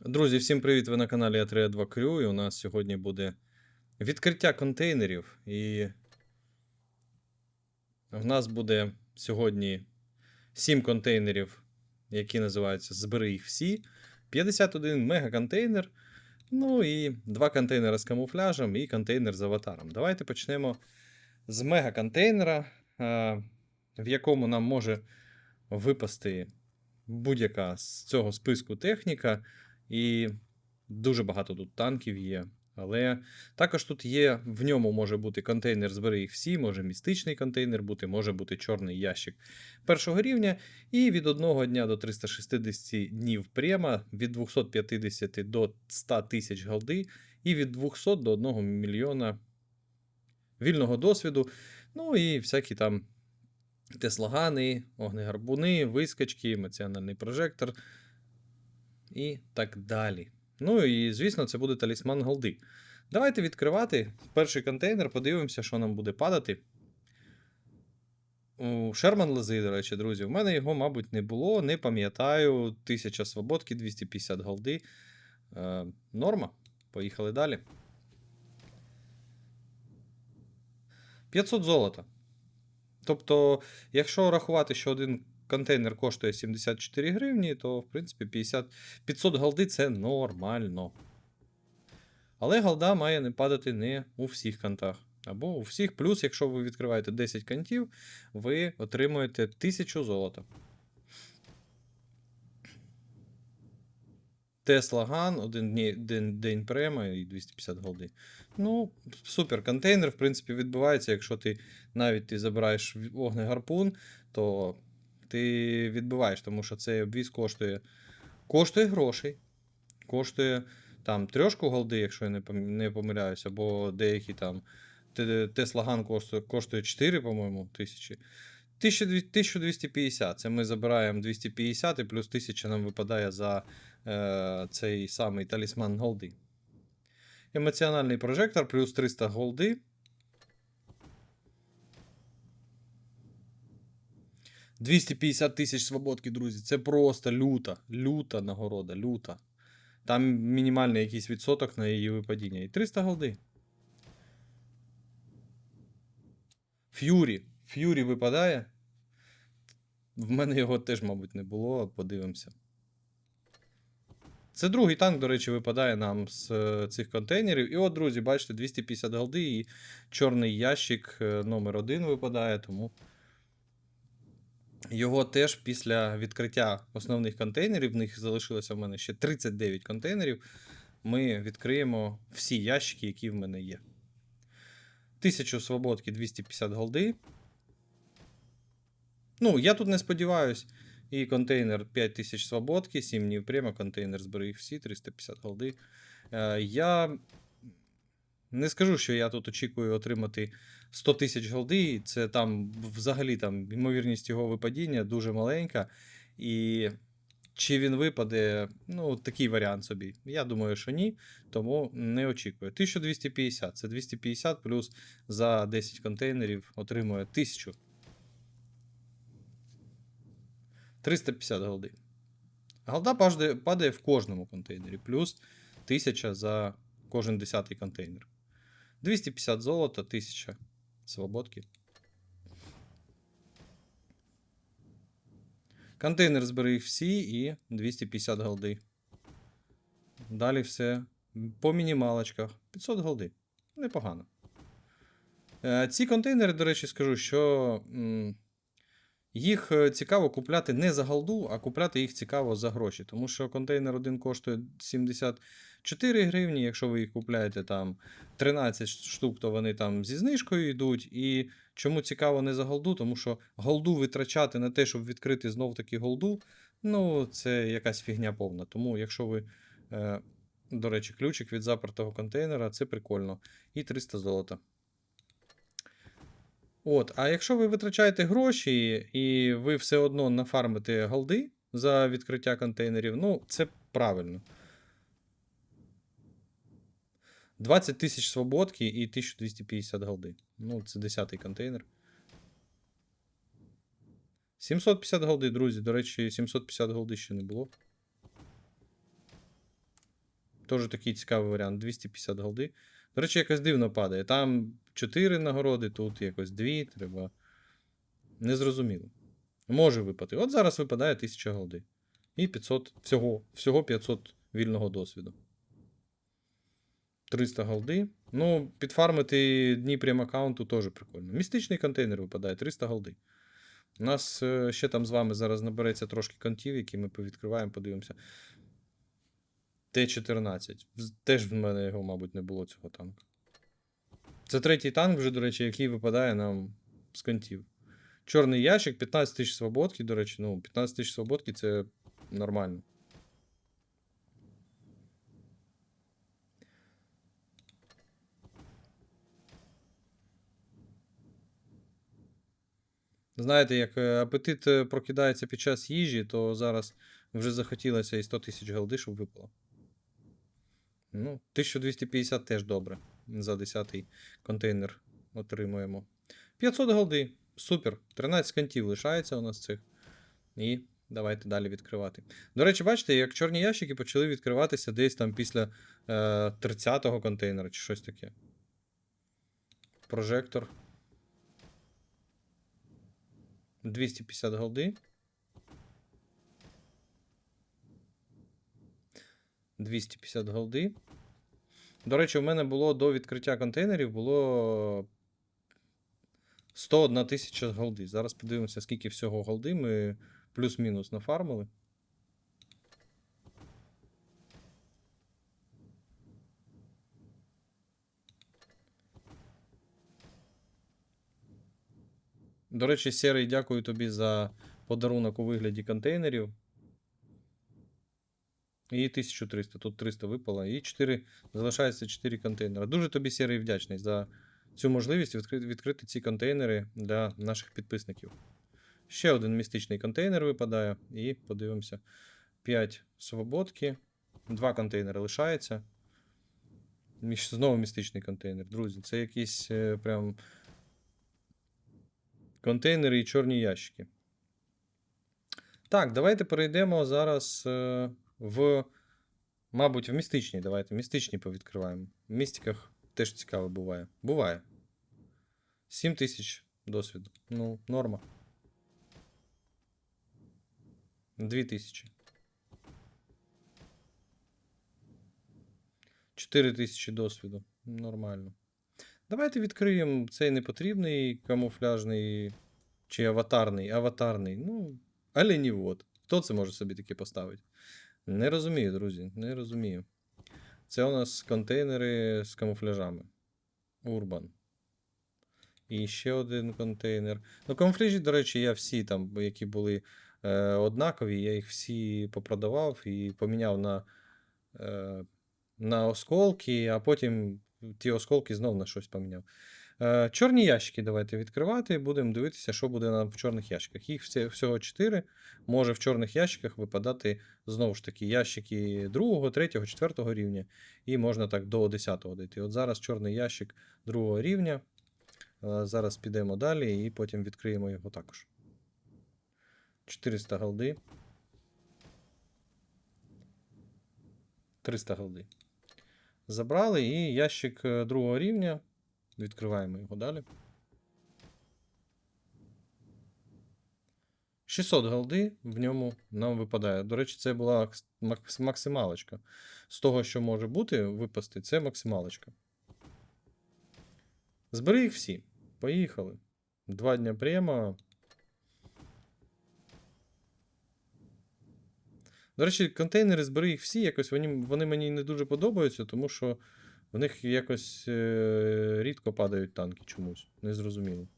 Друзі, всім привіт! Ви на каналі А32 Crew, і у нас сьогодні буде відкриття контейнерів. І в нас буде сьогодні 7 контейнерів, які називаються Збери їх всі. 51 мегаконтейнер. Ну і 2 контейнери з камуфляжем і контейнер з аватаром. Давайте почнемо з мегаконтейнера, а, в якому нам може випасти будь-яка з цього списку техніка. І дуже багато тут танків є. Але також тут є, в ньому може бути контейнер, збери їх всі, може містичний контейнер бути, може бути чорний ящик першого рівня. І від 1 дня до 360 днів према, від 250 до 100 тисяч голди, і від 200 до 1 мільйона вільного досвіду. Ну і всякі там теслагани, огнегарбуни, вискочки, емоціональний прожектор і так далі. Ну і, звісно, це буде талісман голди. Давайте відкривати перший контейнер, подивимося, що нам буде падати. Шерман лези, до речі, друзі. У мене його, мабуть, не було. Не пам'ятаю. 1000 свободки, 250 голди. Е, норма. Поїхали далі. 500 золота. Тобто, якщо рахувати, що один контейнер коштує 74 гривні, то, в принципі, 50, 500 голди це нормально. Але голда має не падати не у всіх кантах. Або у всіх. Плюс, якщо ви відкриваєте 10 кантів, ви отримуєте 1000 золота. Тесла Ган, один день, день према і 250 голди. Ну, супер. Контейнер, в принципі, відбувається. Якщо ти навіть ти забираєш вогнегарпун, то ти відбиваєш, тому що цей обвіз коштує коштує грошей. Коштує там трьошку голди, якщо я не, пом- не помиляюся, або деякі там Те- Tesla коштує, коштує 4, по-моєму, тисячі. 1250. Це ми забираємо 250 і плюс 1000 нам випадає за е, цей самий талісман голди. Емоціональний прожектор плюс 300 голди. 250 тисяч свободки, друзі. Це просто люта, люта нагорода, люта. Там мінімальний якийсь відсоток на її випадіння. І 300 голди. Ф'юрі. Ф'юрі випадає. В мене його теж, мабуть, не було. Подивимося. Це другий танк, до речі, випадає нам з е, цих контейнерів. І от, друзі, бачите, 250 голди і чорний ящик е, номер 1 випадає, тому його теж після відкриття основних контейнерів, в них залишилося в мене ще 39 контейнерів. Ми відкриємо всі ящики, які в мене є. 1000 свободки, 250 голди. Ну, я тут не сподіваюсь. І контейнер 5000 свободки, 7 днів прямо, контейнер зберіг всі, 350 голди. Е, я не скажу, що я тут очікую отримати 100 тисяч голди. Це там взагалі там ймовірність його випадіння дуже маленька. І чи він випаде, ну, такий варіант собі. Я думаю, що ні, тому не очікую. 1250 це 250 плюс за 10 контейнерів отримує 1000. 350 голди. Голда падає, в кожному контейнері, плюс 1000 за кожен 10 контейнер. 250 золота, 1000 свободки. Контейнер збери їх всі і 250 голди. Далі все по мінімалочках. 500 голди. Непогано. Е, Ці контейнери, до речі, скажу, що їх е, цікаво купляти не за голду, а купляти їх цікаво за гроші. Тому що контейнер один коштує 74 гривні. Якщо ви їх купляєте там 13 штук, то вони там зі знижкою йдуть. І чому цікаво не за голду? Тому що голду витрачати на те, щоб відкрити знов таки голду, ну це якась фігня повна. Тому, якщо ви. Е, до речі, ключик від запертого контейнера це прикольно. І 300 золота. От, а якщо ви витрачаєте гроші і ви все одно нафармите голди за відкриття контейнерів, ну, це правильно. 20 тисяч свободки і 1250 голди. Ну, це 10-й контейнер. 750 голди, друзі. До речі, 750 голди ще не було. Теж такий цікавий варіант. 250 голди. До речі, якось дивно падає. Там 4 нагороди, тут якось 2, треба. Незрозуміло. Може випати. От зараз випадає 1000 голди. І 500, всього, всього 500 вільного досвіду. 300 голди. Ну, підфармити дні прям аккаунту теж прикольно. Містичний контейнер випадає 300 голди. У нас е, ще там з вами зараз набереться трошки контів, які ми повідкриваємо, подивимося. Т-14. Теж в мене його, мабуть, не було цього танка. Це третій танк, вже, до речі, який випадає нам з контів. Чорний ящик, 15 тисяч свободки, до речі, ну, 15 тисяч свободки це нормально. Знаєте, як е, апетит е, прокидається під час їжі, то зараз вже захотілося і 100 тисяч голди, щоб випало. Ну, 1250 теж добре. За 10 контейнер отримуємо. 500 голди. Супер. 13 кантів лишається у нас цих. І давайте далі відкривати. До речі, бачите, як чорні ящики почали відкриватися десь там після е, 30-го контейнера чи щось таке. Прожектор. 250 голди. 250 голди. До речі, у мене було до відкриття контейнерів було 101 тисяча голди. Зараз подивимося, скільки всього голди ми плюс-мінус нафармили. До речі, Серий, дякую тобі за подарунок у вигляді контейнерів. І 1300. Тут 300 випало. І 4, залишається 4 контейнери. Дуже тобі Серий вдячний за цю можливість відкрити, відкрити ці контейнери для наших підписників. Ще один містичний контейнер випадає. І подивимося. 5 свободки. Два контейнери лишається. Знову містичний контейнер. Друзі, це якісь е, прям контейнери і чорні ящики. Так, давайте перейдемо зараз е, в, мабуть, в містичні. Давайте містичні повідкриваємо. В містиках теж цікаво буває. Буває. 7 тисяч досвіду. Ну, норма. 2 тисячі. 4 тисячі досвіду. Нормально. Давайте відкриємо цей непотрібний камуфляжний чи аватарний. Аватарний. Ну, оленівод. Хто це може собі таке поставити? Не розумію, друзі, не розумію. Це у нас контейнери з камуфляжами. Урбан. І ще один контейнер. Ну, камуфляжі, до речі, я всі там, які були е, однакові, я їх всі попродавав і поміняв на, е, на осколки, а потім ті осколки знов на щось поміняв. Е, чорні ящики давайте відкривати. Будемо дивитися, що буде нам в чорних ящиках. Їх всього 4. Може в чорних ящиках випадати знову ж таки ящики 2, 3, 4 рівня. І можна так до 10 дійти. От зараз чорний ящик 2 рівня. Е, Зараз підемо далі і потім відкриємо його також. 400 голди. 300 голди. Забрали і ящик е, другого рівня. Відкриваємо його далі. 600 голди в ньому нам випадає. До речі, це була максималочка. З того, що може бути, випасти, це максималочка. Збери їх всі. Поїхали. Два дня прямо. До речі, контейнери збери їх всі, якось вони, вони мені не дуже подобаються, тому що в них якось е, рідко падають танки чомусь. Незрозуміло.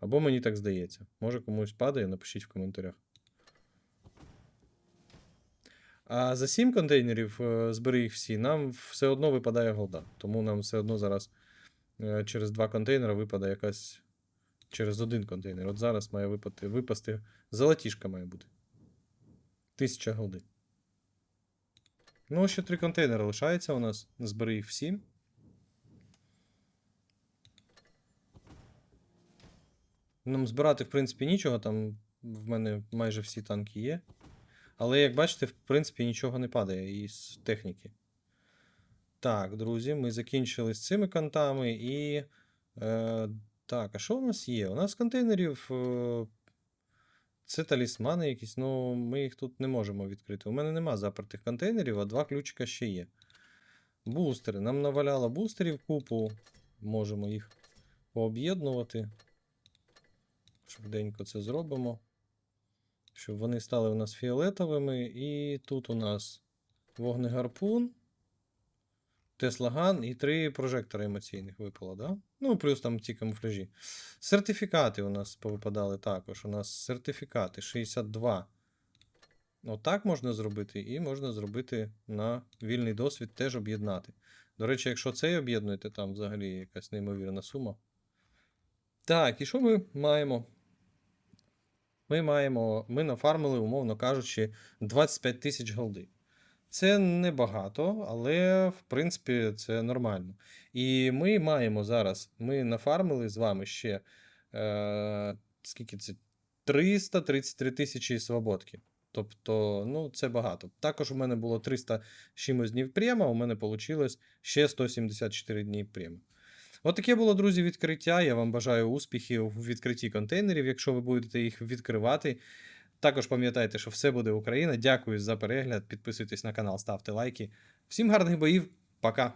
Або мені так здається. Може комусь падає, напишіть в коментарях. А за 7 контейнерів е, збери їх всі, нам все одно випадає голда. Тому нам все одно зараз е, через два контейнери випаде якась. Через один контейнер. От зараз має випати, випасти. Золотішка має бути. 1000 голди. Ну, ще три контейнери лишається у нас. Збери їх всі. Нам збирати, в принципі, нічого. Там в мене майже всі танки є. Але, як бачите, в принципі, нічого не падає із техніки. Так, друзі, ми закінчили з цими контами і. Е, так, а що у нас є? У нас контейнерів. Е, це талісмани якісь, ну ми їх тут не можемо відкрити. У мене нема запертих контейнерів, а два ключика ще є. Бустери. Нам наваляло бустерів купу. Можемо їх пооб'єднувати. Швиденько це зробимо. Щоб вони стали у нас фіолетовими. І тут у нас вогнегарпун, Теслаган і три прожектори емоційних випало, да? Ну, плюс там ті камуфляжі. Сертифікати у нас повипадали також. У нас сертифікати 62. Отак можна зробити, і можна зробити на вільний досвід теж об'єднати. До речі, якщо цей об'єднуєте, там взагалі якась неймовірна сума. Так, і що ми маємо? Ми маємо, ми нафармили, умовно кажучи, 25 тисяч голди. Це небагато, але в принципі це нормально. І ми маємо зараз, ми нафармили з вами ще е, скільки це? 333 тисячі свободки. Тобто, ну, це багато. Також у мене було 300 чимось днів према, у мене вийшло ще 174 дні према. От було, друзі, відкриття. Я вам бажаю успіхів у відкритті контейнерів, якщо ви будете їх відкривати. Також пам'ятайте, що все буде Україна. Дякую за перегляд. Підписуйтесь на канал, ставте лайки. Всім гарних боїв, пока!